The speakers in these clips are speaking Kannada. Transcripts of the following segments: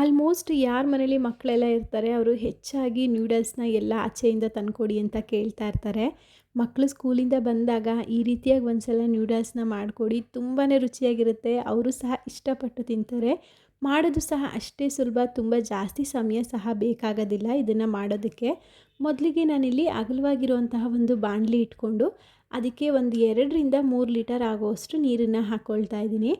ಆಲ್ಮೋಸ್ಟ್ ಯಾರ ಮನೇಲಿ ಮಕ್ಕಳೆಲ್ಲ ಇರ್ತಾರೆ, ಅವರು ಹೆಚ್ಚಾಗಿ ನ್ಯೂಡಲ್ಸ್ನ ಎಲ್ಲ ಆಚೆಯಿಂದ ತಂದುಕೊಡಿ ಅಂತ ಕೇಳ್ತಾ ಇರ್ತಾರೆ. ಮಕ್ಕಳು ಸ್ಕೂಲಿಂದ ಬಂದಾಗ ಈ ರೀತಿಯಾಗಿ ಒಂದ್ಸಲ ನ್ಯೂಡಲ್ಸ್ನ ಮಾಡಿಕೊಡಿ ತುಂಬಾ ರುಚಿಯಾಗಿರುತ್ತೆ. ಅವರು ಸಹ ಇಷ್ಟಪಟ್ಟು ತಿಂತಾರೆ. ಮಾಡೋದು ಸಹ ಅಷ್ಟೇ ಸುಲಭ, ತುಂಬ ಜಾಸ್ತಿ ಸಮಯ ಸಹ ಬೇಕಾಗೋದಿಲ್ಲ ಇದನ್ನು ಮಾಡೋದಕ್ಕೆ. ಮೊದಲಿಗೆ ನಾನಿಲ್ಲಿ ಅಗಲವಾಗಿರುವಂತಹ ಒಂದು ಬಾಣಲಿ ಇಟ್ಕೊಂಡು, ಅದಕ್ಕೆ ಒಂದು ಎರಡರಿಂದ ಮೂರು ಲೀಟರ್ ಆಗುವಷ್ಟು ನೀರನ್ನು ಹಾಕ್ಕೊಳ್ತಾ ಇದ್ದೀನಿ.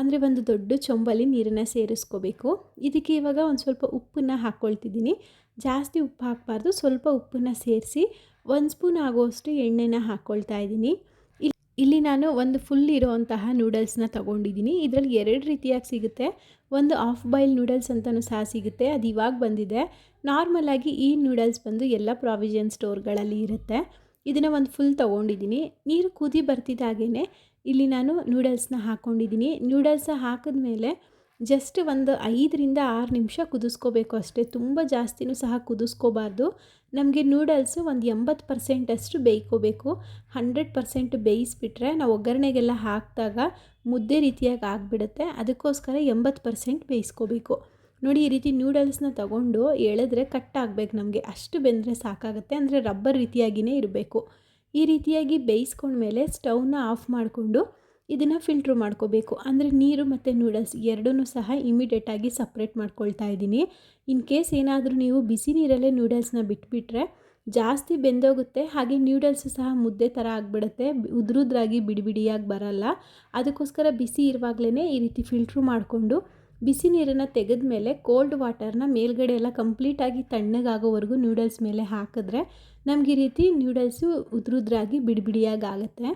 ಅಂದರೆ ಒಂದು ದೊಡ್ಡ ಚೊಂಬಲ್ಲಿ ನೀರನ್ನು ಸೇರಿಸ್ಕೋಬೇಕು. ಇದಕ್ಕೆ ಇವಾಗ ಒಂದು ಸ್ವಲ್ಪ ಉಪ್ಪನ್ನು ಹಾಕ್ಕೊಳ್ತಿದ್ದೀನಿ ಜಾಸ್ತಿ ಉಪ್ಪು ಹಾಕಬಾರ್ದು, ಸ್ವಲ್ಪ ಉಪ್ಪನ್ನು ಸೇರಿಸಿ ಒಂದು ಸ್ಪೂನ್ ಆಗುವಷ್ಟು ಎಣ್ಣೆನ ಹಾಕ್ಕೊಳ್ತಾ ಇದ್ದೀನಿ. ಇಲ್ಲಿ ಇಲ್ಲಿ ನಾನು ಒಂದು ಫುಲ್ ಇರೋವಂತಹ ನೂಡಲ್ಸ್ನ ತೊಗೊಂಡಿದ್ದೀನಿ. ಇದರಲ್ಲಿ ಎರಡು ರೀತಿಯಾಗಿ ಸಿಗುತ್ತೆ. ಒಂದು ಆಫ್ ಬಾಯ್ಲ್ ನೂಡಲ್ಸ್ ಅಂತಲೂ ಸಹ ಸಿಗುತ್ತೆ. ಅದು ಇವಾಗ ಬಂದಿದೆ. ನಾರ್ಮಲಾಗಿ ಈ ನೂಡಲ್ಸ್ ಬಂದು ಎಲ್ಲ ಪ್ರಾವಿಷನ್ ಸ್ಟೋರ್ಗಳಲ್ಲಿ ಇರುತ್ತೆ. ಇದನ್ನು ಒಂದು ಫುಲ್ ತೊಗೊಂಡಿದ್ದೀನಿ. ನೀರು ಕುದಿ ಬರ್ತಿದ್ದಾಗೇ ಇಲ್ಲಿ ನಾನು ನೂಡಲ್ಸ್ನ ಹಾಕ್ಕೊಂಡಿದ್ದೀನಿ ನೂಡಲ್ಸ್ ಹಾಕಿದ್ಮೇಲೆ ಜಸ್ಟ್ ಒಂದು ಐದರಿಂದ ಆರು ನಿಮಿಷ ಕುದಿಸ್ಕೋಬೇಕು ಅಷ್ಟೇ. ತುಂಬ ಜಾಸ್ತಿನೂ ಸಹ ಕುದಿಸ್ಕೋಬಾರ್ದು. ನಮಗೆ ನೂಡಲ್ಸು ಒಂದು ಎಂಬತ್ತು ಪರ್ಸೆಂಟಷ್ಟು ಬೇಯ್ಕೋಬೇಕು ಹಂಡ್ರೆಡ್ ಪರ್ಸೆಂಟ್ ಬೇಯಿಸ್ಬಿಟ್ರೆ ನಾವು ಒಗ್ಗರಣೆಗೆಲ್ಲ ಹಾಕಿದಾಗ ಮುದ್ದೆ ರೀತಿಯಾಗಿ ಆಗಿಬಿಡುತ್ತೆ. ಅದಕ್ಕೋಸ್ಕರ ಎಂಬತ್ತು ಪರ್ಸೆಂಟ್ ಬೇಯಿಸ್ಕೋಬೇಕು. ನೋಡಿ, ಈ ರೀತಿ ನೂಡಲ್ಸ್ನ ತಗೊಂಡು ಎಳೆದ್ರೆ ಕಟ್ ಆಗಬೇಕು ನಮಗೆ. ಅಷ್ಟು ಬೆಂದರೆ ಸಾಕಾಗುತ್ತೆ. ಅಂದರೆ ರಬ್ಬರ್ ರೀತಿಯಾಗಿಯೇ ಇರಬೇಕು. ಈ ರೀತಿಯಾಗಿ ಬೇಯಿಸ್ಕೊಂಡ್ಮೇಲೆ ಸ್ಟವ್ನ ಆಫ್ ಮಾಡಿಕೊಂಡು ಇದನ್ನು ಫಿಲ್ಟ್ರ್ ಮಾಡ್ಕೋಬೇಕು. ಅಂದರೆ ನೀರು ಮತ್ತು ನೂಡಲ್ಸ್ ಎರಡೂ ಸಹ ಇಮಿಡಿಯೇಟಾಗಿ ಸಪ್ರೇಟ್ ಮಾಡ್ಕೊಳ್ತಾ ಇದ್ದೀನಿ. ಇನ್ ಕೇಸ್ ಏನಾದರೂ ನೀವು ಬಿಸಿ ನೀರಲ್ಲೇ ನೂಡಲ್ಸ್ನ ಬಿಟ್ಬಿಟ್ರೆ ಜಾಸ್ತಿ ಬೆಂದೋಗುತ್ತೆ. ಹಾಗೆ ನ್ಯೂಡಲ್ಸ್ ಸಹ ಮುದ್ದೆ ಥರ ಆಗಿಬಿಡುತ್ತೆ. ಉದ್ರುದ್ರಾಗಿ ಬಿಡಿ ಬಿಡಿಯಾಗಿ ಬರಲ್ಲ. ಅದಕ್ಕೋಸ್ಕರ ಬಿಸಿ ಇರುವಾಗಲೇ ಈ ರೀತಿ ಫಿಲ್ಟ್ರು ಮಾಡಿಕೊಂಡು ಬಿಸಿ ನೀರನ್ನು ತೆಗೆದ ಮೇಲೆ ಕೋಲ್ಡ್ ವಾಟರ್ನ ಮೇಲ್ಗಡೆ ಎಲ್ಲ ಕಂಪ್ಲೀಟಾಗಿ ತಣ್ಣಗಾಗೋವರೆಗೂ ನೂಡಲ್ಸ್ ಮೇಲೆ ಹಾಕಿದ್ರೆ ನಮ್ಗೆ ಈ ರೀತಿ ನೂಡಲ್ಸು ಉದ್ರುದ್ರಾಗಿ ಬಿಡಿಬಿಡಿಯಾಗಿ ಆಗುತ್ತೆ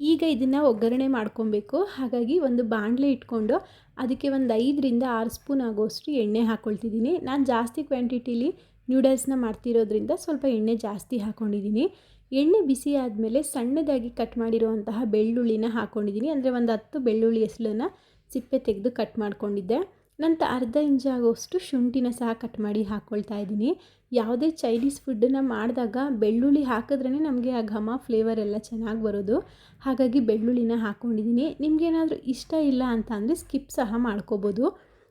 ಈಗ ಇದನ್ನು ಒಗ್ಗರಣೆ ಮಾಡ್ಕೊಬೇಕು. ಹಾಗಾಗಿ ಒಂದು ಬಾಣಲೆ ಇಟ್ಕೊಂಡು ಅದಕ್ಕೆ ಒಂದು ಐದರಿಂದ ಆರು ಸ್ಪೂನ್ ಆಗೋಷ್ಟು ಎಣ್ಣೆ ಹಾಕ್ಕೊಳ್ತಿದ್ದೀನಿ ನಾನು ಜಾಸ್ತಿ ಕ್ವಾಂಟಿಟಿಲಿ ನೂಡಲ್ಸ್ನ ಮಾಡ್ತಿರೋದ್ರಿಂದ ಸ್ವಲ್ಪ ಎಣ್ಣೆ ಜಾಸ್ತಿ ಹಾಕ್ಕೊಂಡಿದ್ದೀನಿ ಎಣ್ಣೆ ಬಿಸಿ ಆದಮೇಲೆ ಸಣ್ಣದಾಗಿ ಕಟ್ ಮಾಡಿರುವಂತಹ ಬೆಳ್ಳುಳ್ಳಿನ ಹಾಕ್ಕೊಂಡಿದ್ದೀನಿ ಅಂದರೆ ಒಂದು ಹತ್ತು ಬೆಳ್ಳುಳ್ಳಿ ಹೆಸಲನ್ನು ಸಿಪ್ಪೆ ತೆಗೆದು ಕಟ್ ಮಾಡ್ಕೊಂಡಿದ್ದೆ. ನಂತರ ಅರ್ಧ ಇಂಚು ಆಗೋಷ್ಟು ಶುಂಠಿನ ಸಹ ಕಟ್ ಮಾಡಿ ಹಾಕ್ಕೊಳ್ತಾ ಇದ್ದೀನಿ. ಯಾವುದೇ ಚೈನೀಸ್ ಫುಡ್ಡನ್ನು ಮಾಡಿದಾಗ ಬೆಳ್ಳುಳ್ಳಿ ಹಾಕಿದ್ರೇ ನಮಗೆ ಆ ಘಮ ಫ್ಲೇವರ್ ಎಲ್ಲ ಚೆನ್ನಾಗಿ ಬರೋದು. ಹಾಗಾಗಿ ಬೆಳ್ಳುಳ್ಳಿನ ಹಾಕ್ಕೊಂಡಿದ್ದೀನಿ ನಿಮಗೇನಾದರೂ ಇಷ್ಟ ಇಲ್ಲ ಅಂತ ಅಂದರೆ ಸ್ಕಿಪ್ ಸಹ ಮಾಡ್ಕೋಬೋದು.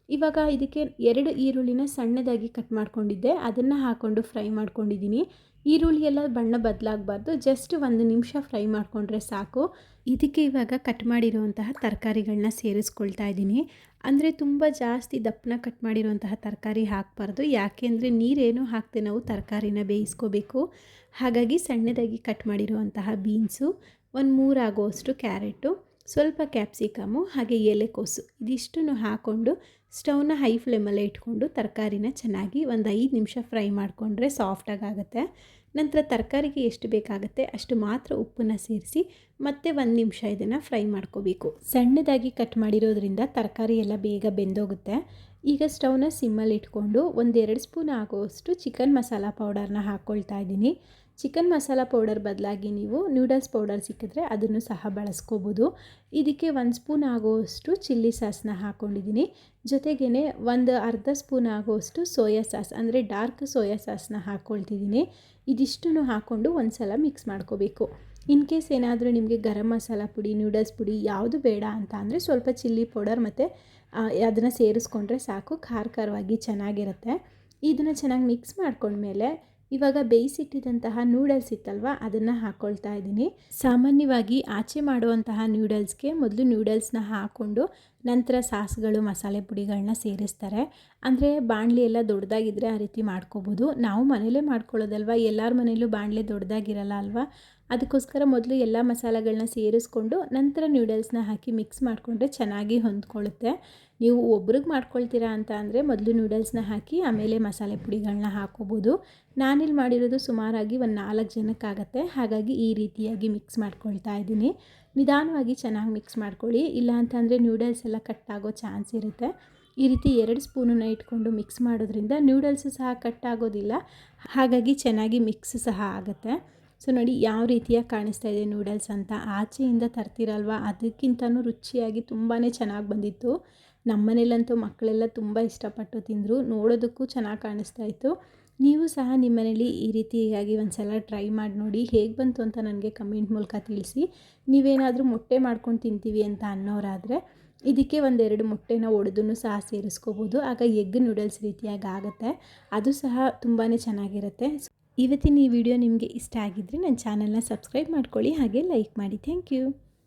ಇವಾಗ ಇದಕ್ಕೆ ಎರಡು ಈರುಳ್ಳಿನ ಸಣ್ಣದಾಗಿ ಕಟ್ ಮಾಡ್ಕೊಂಡಿದ್ದೆ. ಅದನ್ನು ಹಾಕ್ಕೊಂಡು ಫ್ರೈ ಮಾಡ್ಕೊಂಡಿದ್ದೀನಿ. ಈರುಳ್ಳಿ ಎಲ್ಲ ಬಣ್ಣ ಬದಲಾಗಬಾರ್ದು. ಜಸ್ಟ್ ಒಂದು ನಿಮಿಷ ಫ್ರೈ ಮಾಡಿಕೊಂಡ್ರೆ ಸಾಕು. ಇದಕ್ಕೆ ಇವಾಗ ಕಟ್ ಮಾಡಿರುವಂತಹ ತರಕಾರಿಗಳನ್ನ ಸೇರಿಸ್ಕೊಳ್ತಾ ಇದ್ದೀನಿ. ಅಂದರೆ ತುಂಬ ಜಾಸ್ತಿ ದಪ್ಪನ ಕಟ್ ಮಾಡಿರುವಂತಹ ತರಕಾರಿ ಹಾಕಬಾರ್ದು. ಯಾಕೆಂದರೆ ನೀರೇನು ಹಾಕದೆ ನಾವು ತರಕಾರಿನ ಬೇಯಿಸ್ಕೋಬೇಕು. ಹಾಗಾಗಿ ಸಣ್ಣದಾಗಿ ಕಟ್ ಮಾಡಿರುವಂತಹ ಬೀನ್ಸು, ಒಂದು ಮೂರಾಗುವಷ್ಟು ಕ್ಯಾರೆಟು, ಸ್ವಲ್ಪ ಕ್ಯಾಪ್ಸಿಕಮು ಹಾಗೆ ಎಲೆಕೋಸು ಇದಿಷ್ಟನ್ನು ಹಾಕ್ಕೊಂಡು ಸ್ಟವ್ನ ಹೈ ಫ್ಲೇಮಲ್ಲೇ ಇಟ್ಕೊಂಡು ತರಕಾರಿನ ಚೆನ್ನಾಗಿ ಒಂದು ಐದು ನಿಮಿಷ ಫ್ರೈ ಮಾಡಿಕೊಂಡ್ರೆ ಸಾಫ್ಟಾಗಿ ಆಗುತ್ತೆ ನಂತರ ತರಕಾರಿಗೆ ಎಷ್ಟು ಬೇಕಾಗುತ್ತೆ ಅಷ್ಟು ಮಾತ್ರ ಉಪ್ಪನ್ನು ಸೇರಿಸಿ ಮತ್ತೆ ಒಂದು ನಿಮಿಷ ಇದನ್ನು ಫ್ರೈ ಮಾಡ್ಕೋಬೇಕು. ಸಣ್ಣದಾಗಿ ಕಟ್ ಮಾಡಿರೋದ್ರಿಂದ ತರಕಾರಿ ಎಲ್ಲ ಬೇಗ ಬೆಂದೋಗುತ್ತೆ. ಈಗ ಸ್ಟವ್ನ ಸಿಮ್ಮಲ್ಲಿ ಇಟ್ಕೊಂಡು ಒಂದೆರಡು ಸ್ಪೂನ್ ಆಗೋಷ್ಟು ಚಿಕನ್ ಮಸಾಲ ಪೌಡರ್ನ ಹಾಕ್ಕೊಳ್ತಾ ಇದ್ದೀನಿ. ಚಿಕನ್ ಮಸಾಲ ಪೌಡರ್ ಬದಲಾಗಿ ನೀವು ನ್ಯೂಡಲ್ಸ್ ಪೌಡರ್ ಸಿಕ್ಕಿದ್ರೆ ಅದನ್ನು ಸಹ ಬಳಸ್ಕೋಬೋದು. ಇದಕ್ಕೆ ಒಂದು ಸ್ಪೂನ್ ಆಗುವಷ್ಟು ಚಿಲ್ಲಿ ಸಾಸ್ನ ಹಾಕ್ಕೊಂಡಿದ್ದೀನಿ ಜೊತೆಗೇ ಒಂದು ಅರ್ಧ ಸ್ಪೂನ್ ಆಗುವಷ್ಟು ಸೋಯಾ ಸಾಸ್, ಅಂದರೆ ಡಾರ್ಕ್ ಸೋಯಾ ಸಾಸ್ನ ಹಾಕ್ಕೊಳ್ತಿದ್ದೀನಿ ಇದಿಷ್ಟನ್ನು ಹಾಕ್ಕೊಂಡು ಒಂದು ಸಲ ಮಿಕ್ಸ್ ಮಾಡ್ಕೋಬೇಕು. ಇನ್ ಕೇಸ್ ಏನಾದರೂ ನಿಮಗೆ ಗರಂ ಮಸಾಲ ಪುಡಿ ನ್ಯೂಡಲ್ಸ್ ಪುಡಿ ಯಾವುದು ಬೇಡ ಅಂತ ಅಂದರೆ ಸ್ವಲ್ಪ ಚಿಲ್ಲಿ ಪೌಡರ್ ಮತ್ತು ಅದನ್ನು ಸೇರಿಸ್ಕೊಂಡ್ರೆ ಸಾಕು, ಖಾರ ಖಾರವಾಗಿ ಚೆನ್ನಾಗಿರುತ್ತೆ. ಇದನ್ನು ಚೆನ್ನಾಗಿ ಮಿಕ್ಸ್ ಮಾಡ್ಕೊಂಡ್ಮೇಲೆ ಇವಾಗ ಬೇಯಿಸಿಟ್ಟಿದಂತಹ ನೂಡಲ್ಸ್ ಇತ್ತಲ್ವ? ಅದನ್ನು ಹಾಕ್ಕೊಳ್ತಾ ಇದ್ದೀನಿ. ಸಾಮಾನ್ಯವಾಗಿ ಆಚೆ ಮಾಡುವಂತಹ ನೂಡಲ್ಸ್ಗೆ ಮೊದಲು ನೂಡಲ್ಸ್ನ ಹಾಕ್ಕೊಂಡು ನಂತರ ಸಾಸ್ಗಳು, ಮಸಾಲೆ ಪುಡಿಗಳನ್ನ ಸೇರಿಸ್ತಾರೆ. ಅಂದರೆ ಬಾಣಲೆ ಎಲ್ಲ ದೊಡ್ಡದಾಗಿದ್ದರೆ ಆ ರೀತಿ ಮಾಡ್ಕೋಬೋದು. ನಾವು ಮನೇಲೇ ಮಾಡ್ಕೊಳ್ಳೋದಲ್ವ? ಎಲ್ಲರ ಮನೇಲೂ ಬಾಣಲೆ ದೊಡ್ಡದಾಗಿರಲ್ಲ ಅಲ್ವಾ? ಅದಕ್ಕೋಸ್ಕರ ಮೊದಲು ಎಲ್ಲ ಮಸಾಲೆಗಳನ್ನ ಸೇರಿಸ್ಕೊಂಡು ನಂತರ ನ್ಯೂಡಲ್ಸ್ನ ಹಾಕಿ ಮಿಕ್ಸ್ ಮಾಡಿಕೊಂಡ್ರೆ ಚೆನ್ನಾಗಿ ಹೊಂದ್ಕೊಳ್ಳುತ್ತೆ. ನೀವು ಒಬ್ರಿಗೆ ಮಾಡ್ಕೊಳ್ತೀರಾ ಅಂತ ಅಂದರೆ ಮೊದಲು ನೂಡಲ್ಸ್ನ ಹಾಕಿ ಆಮೇಲೆ ಮಸಾಲೆ ಪುಡಿಗಳನ್ನ ಹಾಕೋಬೋದು. ನಾನಿಲ್ಲಿ ಮಾಡಿರೋದು ಸುಮಾರಾಗಿ ಒಂದು ನಾಲ್ಕು ಜನಕ್ಕಾಗತ್ತೆ. ಹಾಗಾಗಿ ಈ ರೀತಿಯಾಗಿ ಮಿಕ್ಸ್ ಮಾಡ್ಕೊಳ್ತಾ ಇದ್ದೀನಿ. ನಿಧಾನವಾಗಿ ಚೆನ್ನಾಗಿ ಮಿಕ್ಸ್ ಮಾಡ್ಕೊಳ್ಳಿ. ಇಲ್ಲ ಅಂತಂದರೆ ನ್ಯೂಡಲ್ಸ್ ಎಲ್ಲ ಕಟ್ ಆಗೋ ಚಾನ್ಸ್ ಇರುತ್ತೆ. ಈ ರೀತಿ ಎರಡು ಸ್ಪೂನನ್ನು ಇಟ್ಕೊಂಡು ಮಿಕ್ಸ್ ಮಾಡೋದ್ರಿಂದ ನೂಡಲ್ಸ್ ಸಹ ಕಟ್ ಆಗೋದಿಲ್ಲ. ಹಾಗಾಗಿ ಚೆನ್ನಾಗಿ ಮಿಕ್ಸ್ ಸಹ ಆಗುತ್ತೆ. ಸೊ ನೋಡಿ ಯಾವ ರೀತಿಯಾಗಿ ಕಾಣಿಸ್ತಾ ಇದೆ ನೂಡಲ್ಸ್ ಅಂತ. ಆಚೆಯಿಂದ ತರ್ತಿರಲ್ವ? ಅದಕ್ಕಿಂತನೂ ರುಚಿಯಾಗಿ ತುಂಬಾ ಚೆನ್ನಾಗಿ ಬಂದಿತ್ತು. ನಮ್ಮನೇಲಂತೂ ಮಕ್ಕಳೆಲ್ಲ ತುಂಬ ಇಷ್ಟಪಟ್ಟು ತಿಂದರು. ನೋಡೋದಕ್ಕೂ ಚೆನ್ನಾಗಿ ಕಾಣಿಸ್ತಾ ಇತ್ತು. ನೀವು ಸಹ ನಿಮ್ಮ ಮನೇಲಿ ಈ ರೀತಿಯಾಗಿ ಒಂದು ಸಲ ಟ್ರೈ ಮಾಡಿ ನೋಡಿ. ಹೇಗೆ ಬಂತು ಅಂತ ನನಗೆ ಕಮೆಂಟ್ ಮೂಲಕ ತಿಳಿಸಿ. ನೀವೇನಾದರೂ ಮೊಟ್ಟೆ ಮಾಡ್ಕೊಂಡು ತಿಂತೀವಿ ಅಂತ ಅನ್ನೋರಾದರೆ ಇದಕ್ಕೆ ಒಂದೆರಡು ಮೊಟ್ಟೆನ ಒಡೆದೂ ಸಹ ಸೇರಿಸ್ಕೋಬೋದು. ಆಗ ಎಗ್ ನೂಡಲ್ಸ್ ರೀತಿಯಾಗಿ ಆಗುತ್ತೆ. ಅದು ಸಹ ತುಂಬಾ ಚೆನ್ನಾಗಿರುತ್ತೆ. ಇವತ್ತಿನ ಈ ವಿಡಿಯೋ ನಿಮಗೆ ಇಷ್ಟ ಆಗಿದ್ದರೆ ನನ್ನ ಚಾನಲ್ನ ಸಬ್ಸ್ಕ್ರೈಬ್ ಮಾಡ್ಕೊಳ್ಳಿ ಹಾಗೆ ಲೈಕ್ ಮಾಡಿ. Thank you.